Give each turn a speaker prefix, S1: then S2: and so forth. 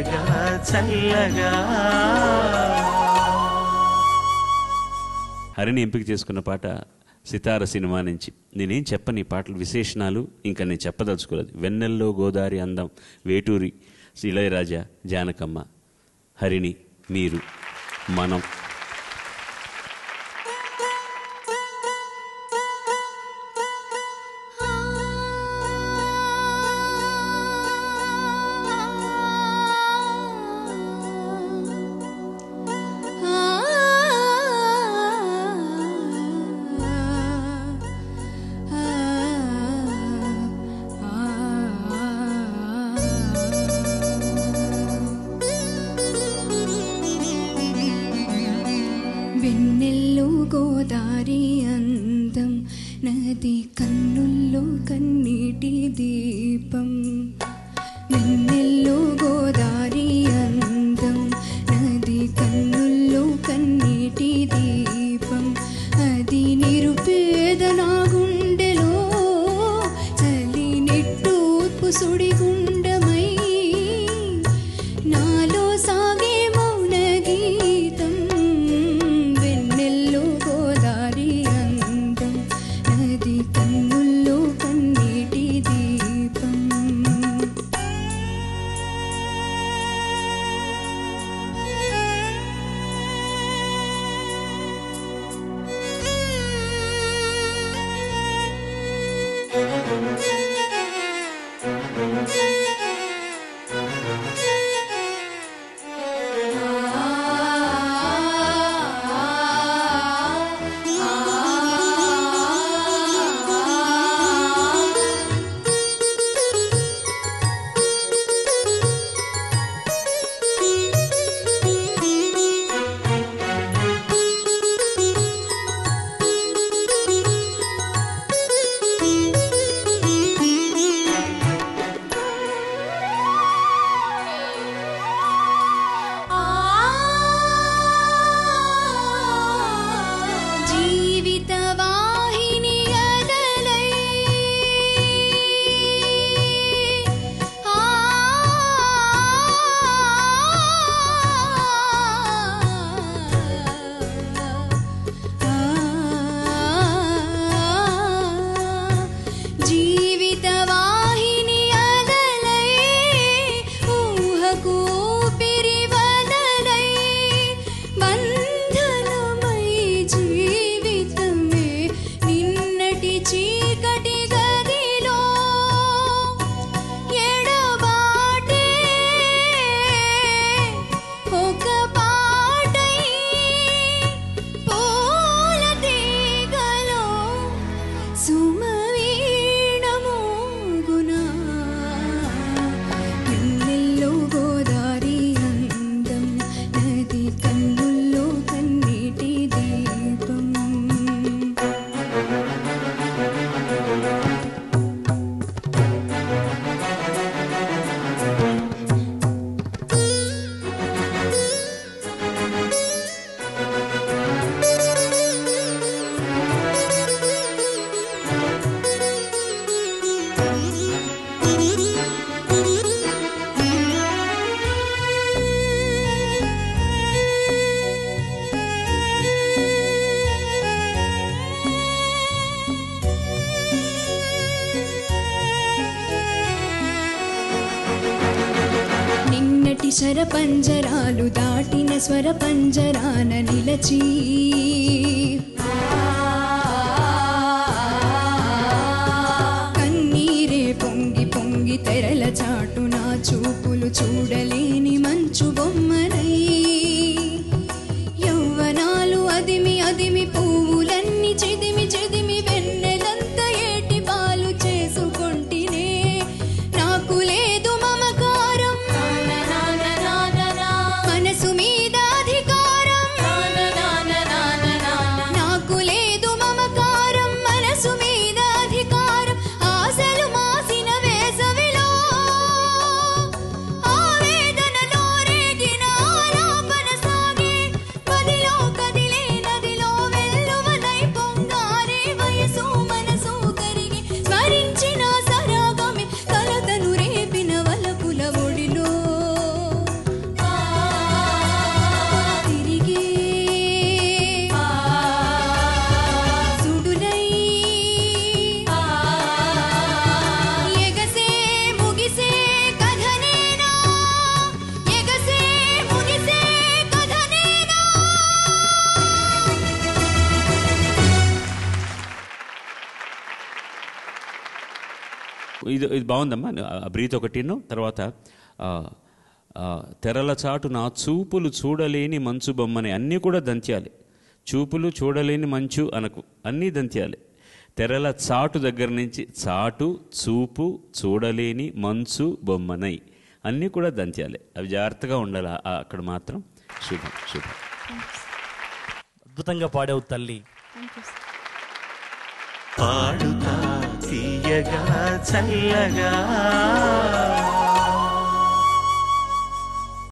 S1: చల్లగా చల్లగా.
S2: హరిని ఎంపిక చేసుకున్న పాట సితార సినిమా నుంచి. నేనేం చెప్పని పాటల విశేషణాలు ఇంకా నేను చెప్పదలుచుకోలేదు. వెన్నెల్లో గోదావరి అందం వేటూరి ఇళయరాజా జానకమ్మ హరిణి మీరు మనం.
S3: నది కన్నుల్లో కన్నీటి దీపం నిన్నెల్లో గోదారి అందం. నది కన్నుల్లో కన్నీటి దీపం అది నిరుపేద నా గుండెలో చలి నిట్టూర్పు సుడి నిన్నటి శరపంజరాలు దాటిన స్వర పంజరాన నిలచి. కన్నీరే పొంగి పొంగి తెరల చాటు నా చూపులు చూడలేని మంచు బొమ్మనై. యౌవనాలు అదిమి అదిమి
S2: ఇది ఇది బాగుందమ్మా. ఆ బ్రీత్ ఒకటిను తర్వాత తెరల చాటు నా చూపులు చూడలేని మంచు బొమ్మని. అన్నీ కూడా దంత్యాలి. చూపులు చూడలేని మంచు అనకు. అన్నీ దంత్యాలి. తెరల చాటు దగ్గర నుంచి చాటు చూపు చూడలేని మంచు బొమ్మనై. అన్నీ కూడా దంత్యాలి. అవి జాగ్రత్తగా ఉండాలి? అక్కడ మాత్రం శుభం శుభం.
S4: అద్భుతంగా పాడావు తల్లి.
S1: పాడుతా తీయగా చల్లగా.